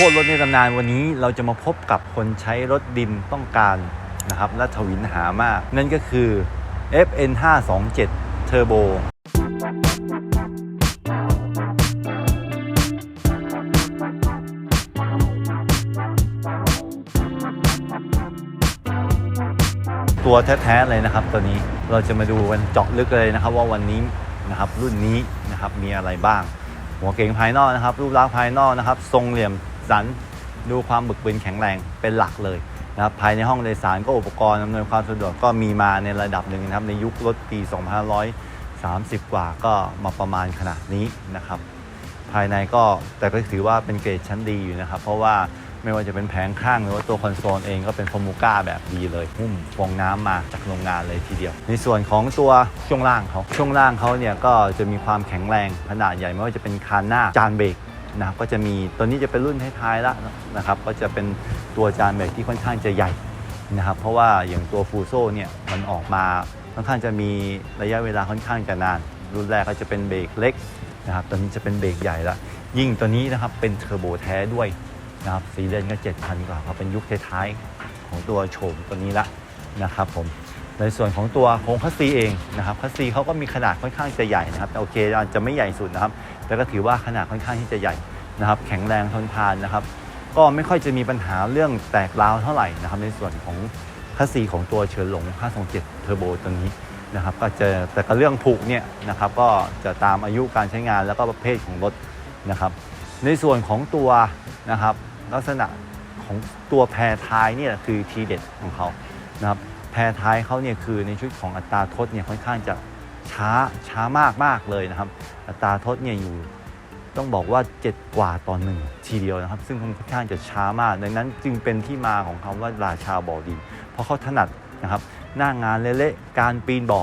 คตรรถในตำนานวันนี้เราจะมาพบกับคนใช้รถดินต้องการนะครับและทวินหามาก นั่นก็คือ FN 527 Turbo ตัวแท้ๆเลยนะครับตัวนี้เราจะมาดูกันเจาะลึกเลยนะครับ ว่าวันนี้นะครับรุ่นนี้นะครับมีอะไรบ้าง หัวเก๋งภายนอกนะครับ รูปลักษณ์ภายนอกนะครับ ทรงเหลี่ยม สัน ดูความบึกบึนแข็งแรงเป็นหลักเลยนะครับภายในห้องโดยสารก็อุปกรณ์อำนวยความสะดวกก็มีมาในระดับหนึ่งนะครับในยุครถปี 2530 กว่าก็มาประมาณขนาดนี้นะครับ ภายในก็แต่ก็ถือว่าเป็นเกรดชั้นดีอยู่นะครับ เพราะว่าไม่ว่าจะเป็นแผงข้างหรือว่าตัวคอนโซลเองก็เป็นฟอร์มูก้าแบบดีเลยหุ้มฟองน้ำมาจากโรงงานเลยทีเดียว ในส่วนของตัวช่วงล่างเขาช่วงล่างเขาเนี่ยก็จะมีความแข็งแรงขนาดใหญ่ไม่ว่าจะเป็นคานหน้าจานเบรก นะครับก็จะมีตัวนี้จะเป็นรุ่นท้ายๆแล้วนะครับก็จะเป็นตัวจานเบรกที่ค่อนข้างจะใหญ่นะครับเพราะว่าอย่างตัวฟูโซเนี่ยมันออกมาค่อนข้างจะมีระยะเวลาค่อนข้างจะนาน รุ่นแรกก็จะเป็นเบรกเล็กนะครับตัวนี้จะเป็นเบรกใหญ่ละยิ่งตัวนี้นะครับเป็นเทอร์โบแท้ด้วยนะครับสีเลนก็ 7,000 กว่าครับเป็นยุคท้ายๆของตัวโฉมตัวนี้ละนะครับผมในส่วนของตัวโครงคัสซีเองนะครับคัสซีเขาก็มีขนาดค่อนข้างจะใหญ่นะครับแต่โอเคอาจจะไม่ใหญ่สุดนะครับ แต่ก็ถือว่าขนาดค่อนข้างที่จะใหญ่นะครับ แข็งแรงทนทานนะครับ ก็ไม่ค่อยจะมีปัญหาเรื่องแตกร้าวเท่าไหร่นะครับ ในส่วนของคัสซีของตัวเฉินหลง 527 เทอร์โบตัวนี้นะครับ ก็จะแต่ก็เรื่องผุเนี่ยนะครับก็จะตามอายุการใช้งานแล้วก็ประเภทของรถนะครับ ในส่วนของตัวนะครับลักษณะของตัวแพรท้ายเนี่ยคือทีเด็ดของเขานะครับแพรท้ายเขาเนี่ยคือในชุดของอัตราทดเนี่ยค่อนข้างจะ ช้าช้ามากมากเลยนะครับอัตราทดเนี่ยอยู่ต้องบอกว่า 7 กว่าต่อหนึ่งทีเดียวนะครับ ซึ่งค่อนข้างจะช้ามาก ดังนั้นจึงเป็นที่มาของคำว่าราชาบ่อดิน เพราะเขาถนัดนะครับ หน้างานเละๆการปีนบ่อ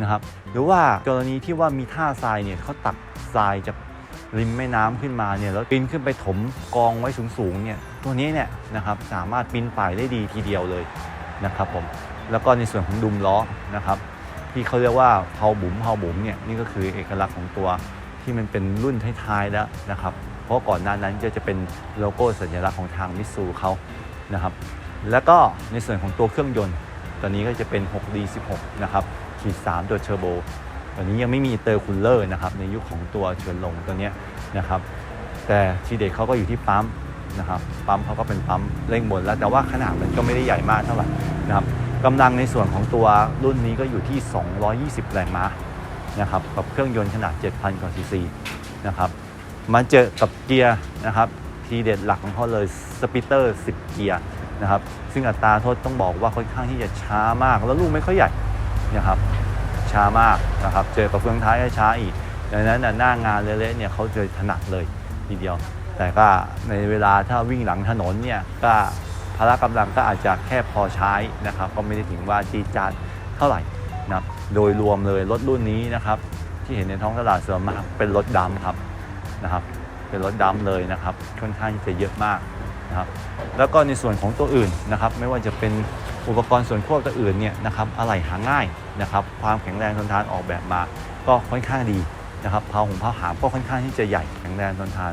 นะครับ หรือว่ากรณีที่ว่ามีท่าทรายเนี่ยเขาตักทรายจากริมแม่น้ำขึ้นมาเนี่ยแล้วปีนขึ้นไปถมกองไว้สูงๆเนี่ยตัวนี้เนี่ยนะครับสามารถปีนป่ายได้ดีทีเดียวเลยนะครับผมแล้วก็ในส่วนของดุมล้อนะครับ ที่เขาเรียกว่าเผาบุ๋มเผาบุ๋มเนี่ยนี่ก็คือเอกลักษณ์ของตัวที่มันเป็นรุ่นท้ายๆแล้วนะครับ เพราะก่อนหน้านั้นก็จะเป็นโลโก้สัญลักษณ์ของทางมิตซูเขานะครับ แล้วก็ในส่วนของตัวเครื่องยนต์ตอนนี้ก็จะเป็น 6D16 นะครับขีด3ตัวเทอร์โบตอนนี้ยังไม่มีเตอร์คูลเลอร์นะครับในยุคของตัวเฉินหลงตัวนี้นะครับ แต่ทีเด็ดเขาก็อยู่ที่ปั๊มนะครับปั๊มเขาก็เป็นปั๊มเร่งบนแล้วแต่ว่าขนาดมันก็ไม่ได้ใหญ่มากเท่าไหร่นะครับ กำลังในส่วนของตัวรุ่นนี้ก็อยู่ที่ 220 แรงม้านะครับกับเครื่องยนต์ขนาด 7,000กว่าซีซีนะครับมาเจอกับเกียร์นะครับทีเด็ดหลักของเขาเลยสปิเตอร์ 10 เกียร์นะครับซึ่งอัตราโทษต้องบอกว่าค่อนข้างที่จะช้ามาก แล้วลูกไม่ค่อยใหญ่นะครับช้ามากนะครับเจอกับเฟืองท้ายก็ช้าอีกดังนั้นนะหน้างานเละๆเนี่ยเขาจะถนัดเลยทีเดียว แต่ก็ในเวลาถ้าวิ่งหลังถนนเนี่ยก็ พละกำลังก็อาจจะแค่พอใช้นะครับ ก็ไม่ได้ถึงว่าจีจานเท่าไหร่นะโดยรวมเลยรถรุ่นนี้นะครับ ที่เห็นในท้องตลาดส่วนมากเป็นรถดำครับนะครับ เป็นรถดำเลยนะครับค่อนข้างที่จะเยอะมากนะครับ แล้วก็ในส่วนของตัวอื่นนะครับ ไม่ว่าจะเป็นอุปกรณ์ส่วนควบตัวอื่นเนี่ยนะครับอะไหล่หาง่ายนะครับ ความแข็งแรงทนทานออกแบบมา ก็ค่อนข้างดีนะครับพาหงพาหามก็ค่อนข้างที่จะใหญ่แข็งแรงทนทาน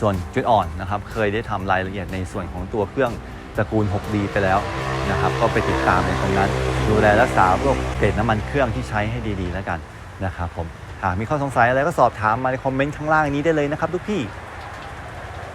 ส่วนจุดอ่อนนะครับ เคยได้ทำรายละเอียดในส่วนของตัวเครื่อง ตระกูล 6D ไปแล้วนะครับ ก็ไปติดตามในตรงนั้น ดูแลรักษาพวกเกล็ดน้ำมันเครื่องที่ใช้ให้ดีๆแล้วกันนะครับผมหากมีข้อสงสัยอะไรก็สอบถามมาในคอมเมนต์ข้างล่างนี้ได้เลยนะครับทุกพี่